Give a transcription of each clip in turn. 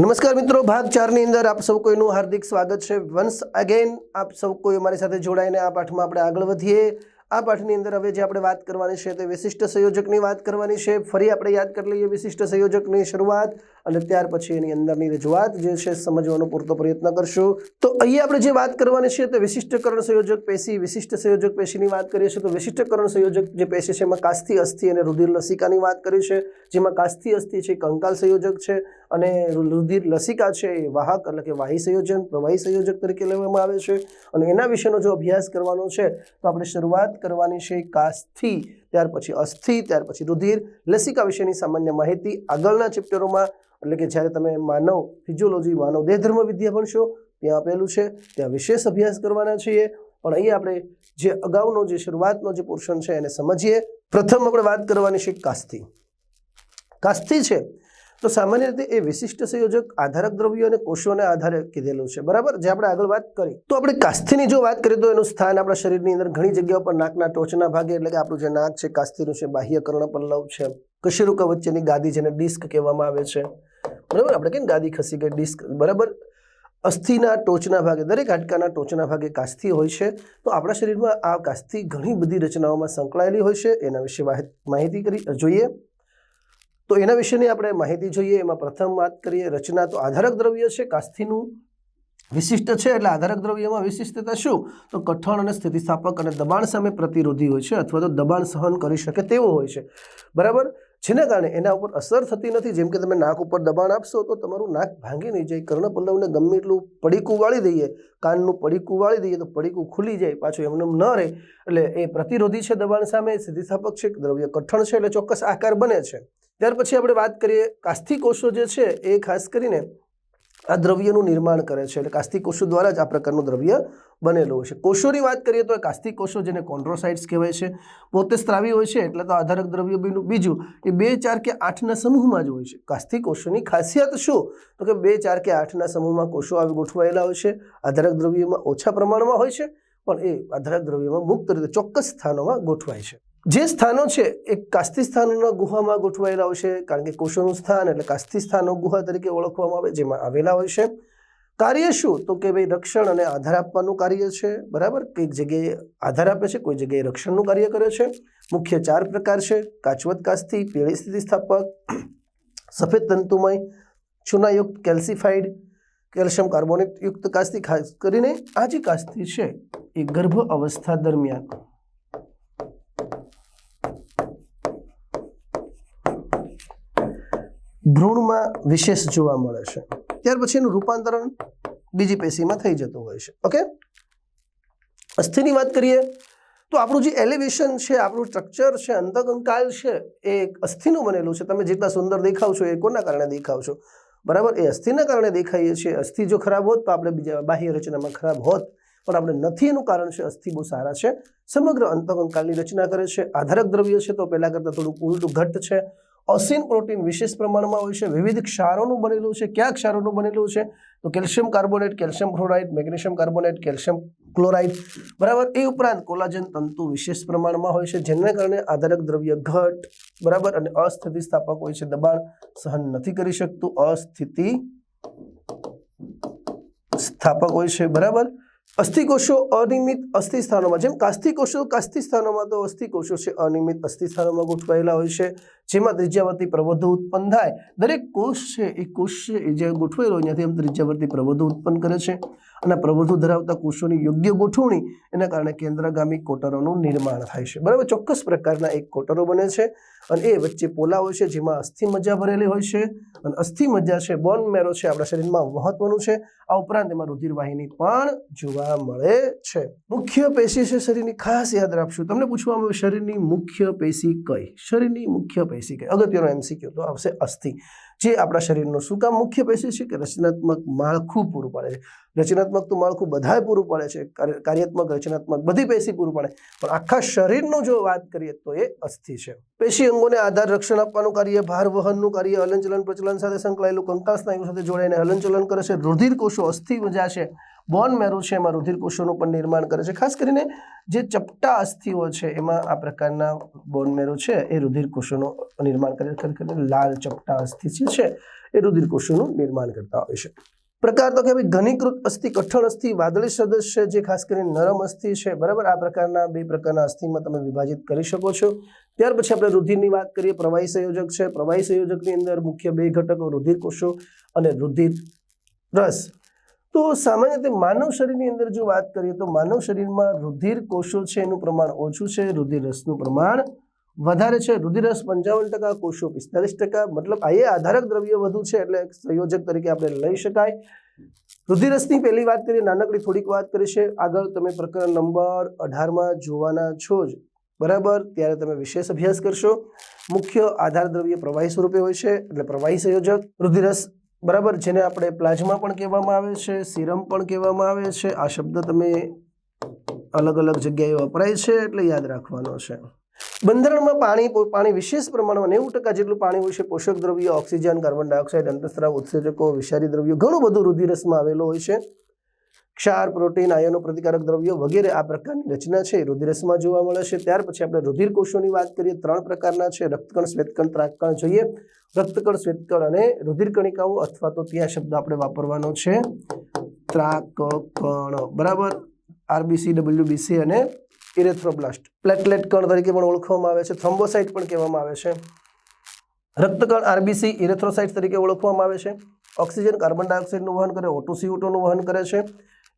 નમસ્કાર મિત્રો, ભાગ ચારની અંદર આપ સૌ કોઈનું હાર્દિક સ્વાગત છે. વન્સ અગેન આપ સૌ કોઈ અમારી સાથે જોડાઈને આ પાઠમાં આપણે આગળ વધીએ. આ પાઠની અંદર હવે જે આપણે વાત કરવાની છે તે વિશિષ્ટ સંયોજકની વાત કરવાની છે. ફરી આપણે યાદ કરી લઈએ વિશિષ્ટ સંયોજકની શરૂઆત. અને ત્યાર પછી એની અંદરની રજૂઆત જે છે સમજવાનો પૂરતો પ્રયત્ન કરશું. તો અહીંયા આપણે જે વાત કરવાની છે તે વિશિષ્ટકરણ સંયોજક પેશી, વિશિષ્ટ સંયોજક પેશીની વાત કરીએ છીએ તો વિશિષ્ટકરણ સંયોજક જે પેશી છે એમાં કાસ્થિ અસ્થિ અને રુધિર લસિકાની વાત કરી છે. જેમાં કાસ્થિ અસ્થિ છે, કંકાલ સંયોજક છે અને રુધિર લસિકા છે એ વાહક એટલે કે વાહી સંયોજન, પ્રવાહી સંયોજક તરીકે લેવામાં આવે છે. અને એના વિશેનો જો અભ્યાસ કરવાનો છે તો આપણે શરૂઆત કરવાની છે કાસ્થિ ત્યાર પછી અસ્થિ, ત્યાર પછી રુધિર, લસિકા વિશેની સામાન્ય માહિતી આગળના ચેપ્ટરોમાં. એટલે કે જ્યારે તમે માનવ, ફિઝિયોલોજી, માનવ દેહધર્મ વિદ્યા ભણશો, ત્યાં આપેલું છે. ત્યાં વિશેષ અભ્યાસ કરવાના છીએ. પણ અહીં આપણે જે અગાઉનો જે શરૂઆતનો જે પોર્શન છે એને સમજીએ. પ્રથમ આપણે વાત કરવાની છે કાસ્થિ. કાસ્થિ છે તો સામાન્ય રીતે એ વિશિષ્ટ સંયોજક આધારક દ્રવ્યો અને કોષોને આધારે કીધેલું છે. બરાબર? જે આપણે આગળ વાત કરી. તો આપણે કાસ્થીની જો વાત કરીએ તો એનું સ્થાન આપણા શરીરની અંદર ઘણી જગ્યાઓ પર નાકના ટોચના ભાગે, એટલે કે આપણું જે નાક છે કાસ્થીનું છે બાહ્ય કર્ણપલ્લવ છે. કશેરુકા વચ્ચેની ગાદી જેને ડિસ્ક કહેવામાં આવે છે. બરાબર? આપણે કેમ ગાદી ખસી ગઈ? ડિસ્ક. બરાબર? અસ્થિના ટોચના ભાગે, દરેક હાડકાના ટોચના ભાગે કાસ્થિ હોય છે. તો આપણા શરીરમાં આ કાસ્થિ ઘણી બધી રચનાઓમાં સંકળાયેલી હોય છે. એના વિશે માહિતી કરી, જોઈએ. તો એના વિશેની આપણે માહિતી જોઈએ. એમાં પ્રથમ વાત કરીએ, રચના તો આધારક દ્રવ્ય છે કાસ્થીનું વિશિષ્ટ છે, એટલે આધારક દ્રવ્યમાં વિશિષ્ટતા શું? તો કઠણ અને સ્થિતિસ્થાપક અને દબાણ સામે પ્રતિરોધી હોય છે અથવા તો દબાણ સહન કરી શકે તેવો હોય છે. બરાબર? જેના કારણે એના ઉપર અસર થતી નથી. જેમ કે તમે નાક ઉપર દબાણ આપશો તો તમારું નાક ભાંગી નહીં જાય. કર્ણપલ્લવને ગમે એટલું પડીકું વાળી દઈએ, કાનનું પડીકું વાળી દઈએ તો પડીકું ખુલી જાય, પાછું એમને એમ ન રહે. એટલે એ પ્રતિરોધી છે દબાણ સામે, સ્થિતિસ્થાપક છે, દ્રવ્ય કઠણ છે, એટલે ચોક્કસ આકાર બને છે. ત્યાર પછી આપણે વાત કરીએ કાસ્થિકોષો જે છે એ ખાસ કરીને આ દ્રવ્યનું નિર્માણ કરે છે. એટલે કાસ્થિકોષો દ્વારા જ આ પ્રકારનું દ્રવ્ય બનેલું હોય છે. કોષોની વાત કરીએ તો કાસ્થિકોષો કાસ્થિ જેને કોન્ડ્રોસાઇટ્સ કહેવાય છે, પોતે સ્ત્રાવી હોય છે એટલે તો આધારક દ્રવ્ય બીનું, બીજું એ બે ચાર કે આઠના સમૂહમાં જ હોય છે. કાસ્થિકોષોની ખાસિયત શું? તો કે બે ચાર કે આઠના સમૂહમાં કોષો આવી ગોઠવાયેલા હોય છે, આધારક દ્રવ્યમાં ઓછા પ્રમાણમાં હોય છે, પણ એ આધારક દ્રવ્યમાં મુક્ત રીતે ચોક્કસ સ્થાનોમાં ગોઠવાય છે. જે સ્થાનો છે, એ કાસ્તી સ્થાનોના ગુહામાં ગોઠવાયેલા હોય છે, કારણ કે કોષોનું સ્થાન એટલે કાસ્તી સ્થાનો ગુહા તરીકે ઓળખવામાં આવે, જેમાં આવેલા હોય છે. કાર્ય શું? તો કે ભાઈ રક્ષણ અને આધાર આપવાનું કાર્ય છે, બરાબર? કંઈક જગ્યાએ આધાર આપે છે, કોઈ જગ્યાએ રક્ષણનું કાર્ય કરે છે. મુખ્ય ચાર પ્રકાર છે, કાચવત કાસ્તી, પીળી સ્થિતિસ્થાપક, સફેદ તંતુમય ચૂનાયુક્ત કેલ્સિફાઈડ કેલ્શિયમ કાર્બોનેટ યુક્ત કાસ્થિ ખાસ કરીને આ જે કાસ્તી છે, એ ગર્ભ અવસ્થા દરમિયાન ભ્રૂણમાં વિશેષ જોવા મળે છે. ત્યાર પછી એનું રૂપાંતરણ બીજી પેશીમાં થઈ જતું હોય છે. ઓકે અસ્થિની વાત કરીએ તો આપણું જે એલિવેશન છે, આપણું સ્ટ્રક્ચર છે, અંતકંકાલ છે, એ અસ્થિનું બનેલું છે. તમે જેટલા સુંદર દેખાવ છો એ કોના કારણે દેખાવ છો? બરાબર? એ અસ્થિના કારણે દેખાઈએ છીએ. અસ્થિ જો ખરાબ હોત તો આપણે બીજા બાહ્ય રચનામાં ખરાબ હોત. પણ આપણે નથી એનું કારણ છે, અસ્થિ બહુ સારા છે. સમગ્ર અંતકંકાલની રચના કરે છે. આધારક દ્રવ્ય છે તો પહેલાં કરતાં થોડુંક ઉલટું ઘટ્ટ છે. ઓસિન પ્રોટીન વિશેષ પ્રમાણમાં હોય છે, વિવિધ ક્ષારોનું બનેલું છે. કયા ક્ષારોનું બનેલું છે? તો calcium carbonate, calcium fluoride magnesium carbonate, calcium chloride. બરાબર? એ ઉપરાંત કોલાજન તંતુ વિશેષ પ્રમાણમાં હોય છે, જેને કારણે આધારક દ્રવ્ય ઘટ, બરાબર? અને અસ્થિતિસ્થાપક હોય છે, દબાણ સહન નથી કરી શકતું. અસ્થિતિ સ્થાપક હોય છે, બરાબર? અસ્થિકોષો અનિયમિત અસ્થિ સ્થાનોમાં જેમ કાસ્થિકોષો કાસ્થિ સ્થાનોમાં તો અસ્થિકોષો છે, અનિયમિત અસ્થિ સ્થાનોમાં ગોઠવાયેલા હોય છે. જેમાં ત્રિજ્યાવર્તી પ્રબોધો ઉત્પન્ન થાય. દરેક કોષ છે, એ કોષ છે, એ જે ગોઠવેલો હોય એમ ત્રિજ્યાવર્તી પ્રબોધો ઉત્પન્ન કરે છે. અને પ્રબોધો ધરાવતા કોષોની યોગ્ય ગોઠવણી એના કારણે કેન્દ્રગામી કોટરોનું નિર્માણ થાય છે. બરાબર, ચોક્કસ પ્રકારના એક કોટરો બને છે અને એ વચ્ચે પોલા હોય છે, જેમાં અસ્થિ મજ્જા ભરેલી હોય છે. અને અસ્થિ મજ્જા છે બોન મેરો છે, આપણા શરીરમાં મહત્વનું છે. આ ઉપરાંત એમાં રુધિરવાહિની પણ જોવા મળે છે. મુખ્ય પેશી છે, શરીરની ખાસ યાદ રાખશું. તમને પૂછવામાં શરીરની મુખ્ય પેશી કઈ? શરીરની મુખ્ય પેશી કઈ અગત્યનો એમસીક્યુ તો આવશે અસ્થિ, જે આપણા શરીરનું શું કામ મુખ્ય પેશી છે કે રચનાત્મક માળખું પૂરું પાડે છે. રચનાત્મક તો માળખું બધાએ પૂરું પાડે છે કાર્યાત્મક, રચનાત્મક બધી પેશી પૂરું પાડે. પણ આખા શરીરનું જો વાત કરીએ તો એ અસ્થિ છે. પેશી અંગોને આધાર રક્ષણ આપવાનું કાર્ય, ભાર વહનનું કાર્ય, હલનચલન, પ્રચલન સાથે સંકળાયેલું કંકાલ સ્નાયુ સાથે જોડાઈને હલનચલન કરે છે. રુધિર કોષો અસ્થિ મજા છે. બોન મેરો છે, એમાં રુધિર કોષોનું પણ નિર્માણ કરે છે. ખાસ કરીને જે ચપટા અસ્થિઓ છે, એમાં આ પ્રકારના બોન મેરો છે, એ રુધિર કોષોનું નિર્માણ કરે છે. ખરેખર લાલ ચપટા અસ્થિ જે છે, એ રુધિર કોષોનું નિર્માણ કરતા હોય છે. પ્રકાર તો કે ભાઈ ઘનીકૃત અસ્થિ, કઠણ અસ્થિ, વાદળી સદસ્ય જે ખાસ કરીને નરમ અસ્થિ છે, બરાબર? આ પ્રકારના બે પ્રકારના અસ્થિમાં તમે વિભાજિત કરી શકો છો. ત્યાર પછી આપણે રુધિરની વાત કરીએ. પ્રવાહી સંયોજક છે. પ્રવાહી સંયોજકની અંદર મુખ્ય બે ઘટકો રુધિર કોષો અને રુધિર રસ. તો સામાન્ય રીતે માનવ શરીરની અંદર જો વાત કરીએ તો માનવ શરીરમાં રુધિર કોષો છે એનું પ્રમાણ ઓછું છે રુધિર રસનું પ્રમાણ વધારે છે. રુધિર રસ પંચાવન ટકા, કોષો પિસ્તાલીસ ટકા, મતલબ આ આધારક દ્રવ્ય વધુ છે એટલે સંયોજક તરીકે આપણે લઈ શકાય. રુધિર રસની પહેલી વાત કરીએ, નાનકડી થોડીક વાત કરી છે આગળ તમે પ્રકરણ નંબર અઢારમાં જોવાના છો જ. બરાબર? ત્યારે તમે વિશેષ અભ્યાસ કરશો. મુખ્ય આધાર દ્રવ્ય પ્રવાહી સ્વરૂપે હોય છે, એટલે પ્રવાહી સંયોજક. રુધિરસ બરાબર, જેને આપણે પ્લાઝમા પણ કહેવામાં આવે છે, સિરમ પણ કહેવામાં આવે છે. આ શબ્દ તમે અલગ અલગ જગ્યાએ વપરાય છે એટલે યાદ રાખવાનો છે. બંધારણમાં પાણી પાણી વિશેષ પ્રમાણમાં નેવું ટકા જેટલું પાણી હોય છે. પોષક દ્રવ્યો, ઓક્સિજન, કાર્બન ડાયોક્સાઇડ, અંતસ્ત્રાવ ઉત્સેચકો વિષારી દ્રવ્યો, ઘણું બધું રુધિરસમાં આવેલું હોય છે. ક્ષાર, પ્રોટીન, આયનો પ્રતિકારક દ્રવ્યો વગેરે આ પ્રકારની રચના છે રુધિરસમાં જોવા મળે છે. ત્યાર પછી આપણે રુધિર કોષોની વાત કરીએ, ત્રણ પ્રકારના છે. રક્તકણ, શ્વેતકણ ત્રાકકણ જોઈએ. રક્તકણ, શ્વેતકણ અને રુધિર કણિકાઓ અથવા તો ત્યાં શબ્દ આપણે વાપરવાનો છે. ત્રાકકણ. બરાબર? આરબીસી ડબલ્યુબીસી અને ઇરેથ્રોબ્લાસ્ટ. પ્લેટલેટ કણ તરીકે પણ ઓળખવામાં આવે છે. થ્રોમ્બોસાઇટ પણ કહેવામાં આવે છે. રક્તકણ આરબીસી ઇરેથ્રોસાઇટ તરીકે ઓળખવામાં આવે છે. ઓક્સિજન કાર્બન ડાયોક્સાઇડનું વહન કરે ઓટો સીઓટોનું વહન કરે છે.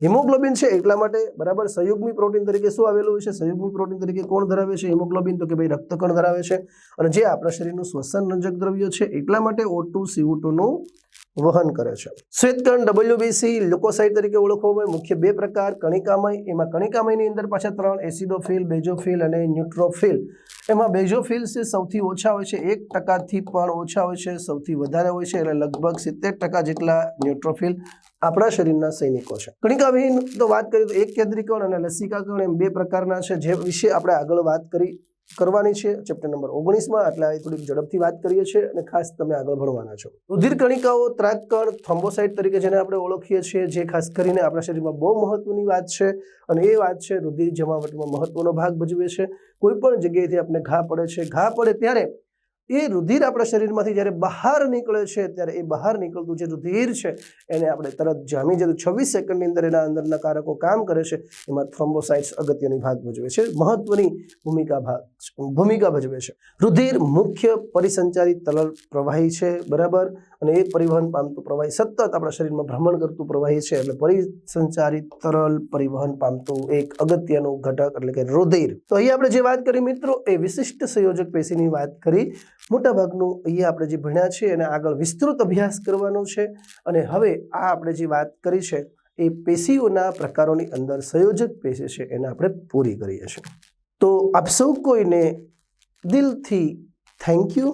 હિમોગ્લોબિન છે એટલા માટે બરાબર સંયુગ્મી પ્રોટીન તરીકે શું આવેલું છે? સંયુગ્મી પ્રોટીન તરીકે કોણ ધરાવે છે? હિમોગ્લોબિન તો કે ભાઈ રક્તકણ ધરાવે છે. અને જે આપણા શરીરનું શ્વસન રંજક દ્રવ્ય છે એટલા માટે ઓ ટુ સીઓ ટુનું વહન કરે છે. શ્વેતકણ ડબલ્યુબીસી લ્યુકોસાઇડ તરીકે ઓળખવામાં આવે. મુખ્ય બે પ્રકાર, કણિકામય, એમાં કણિકામયની અંદર પાછા ત્રણ, એસિડોફિલ, બેઝોફિલ અને ન્યુટ્રોફિલ. એમાં બેઝોફિલ છે, સૌથી ઓછા હોય છે, એક ટકાથી પણ ઓછા હોય છે, સૌથી વધારે હોય છે, એટલે લગભગ સિત્તેર ટકા જેટલા ન્યુટ્રોફિલ આપણા શરીરના સૈનિકો છે. કણિકાવિહીન તો વાત કરીએ તો એક કેન્દ્રીકરણ અને લસિકાકરણ એમ બે પ્રકારના છે, જે વિશે આપણે આગળ વાત કરી, કરવાની છે. ચેપ્ટર નંબર ઓગણીસમાં એટલે આ થોડીક ઝડપથી વાત કરીએ છીએ અને ખાસ તમે આગળ ભણવાના છો. રુધિર કણિકાઓ ત્રાકકણ થ્રોમ્બોસાઇટ તરીકે જેને આપણે ઓળખીએ છીએ, જે ખાસ કરીને આપણા શરીરમાં બહુ મહત્વની વાત છે અને એ વાત છે રુધિર જમાવટમાં મહત્વનો ભાગ ભજવે છે. કોઈ પણ જગ્યાએથી આપણે ઘા પડે છે, ઘા પડે ત્યારે એ રુધિર આપણા શરીરમાંથી જ્યારે બહાર નીકળે છે, ત્યારે એ બહાર નીકળતું જે રુધિર છે, એને આપણે તરત જામી જતું છવ્વીસ સેકન્ડની અંદર એના અંદરના કારકો કામ કરે છે, એમાં થ્રોમ્બોસાઇટ્સ અગત્યની ભાગ ભજવે છે. મહત્વની ભૂમિકા ભાગ ભૂમિકા ભજવે છે. રુધિર મુખ્ય પરિસંચારિત તરલ પ્રવાહી છે, બરાબર? અને એ પરિવહન પામતું પ્રવાહી સતત આપણા શરીરમાં ભ્રમણ કરતું પ્રવાહી છે એટલે પરિસંચારિત તરલ પરિવહન પામતું એક અગત્યનું ઘટક એટલે કે રુધિર. તો અહીં આપણે જે વાત કરી મિત્રો, એ વિશિષ્ટ સંયોજક પેશીની વાત કરી. મોટાભાગનું અહીંયા આપણે જે ભણ્યા છે એને આગળ વિસ્તૃત અભ્યાસ કરવાનો છે. અને હવે આ આપણે જે વાત કરી છે, એ પેશીઓના પ્રકારોની અંદર સંયોજક પેશી છે એને આપણે પૂરી કરીએ છીએ. તો આપ સૌ કોઈને દિલથી થેન્ક યુ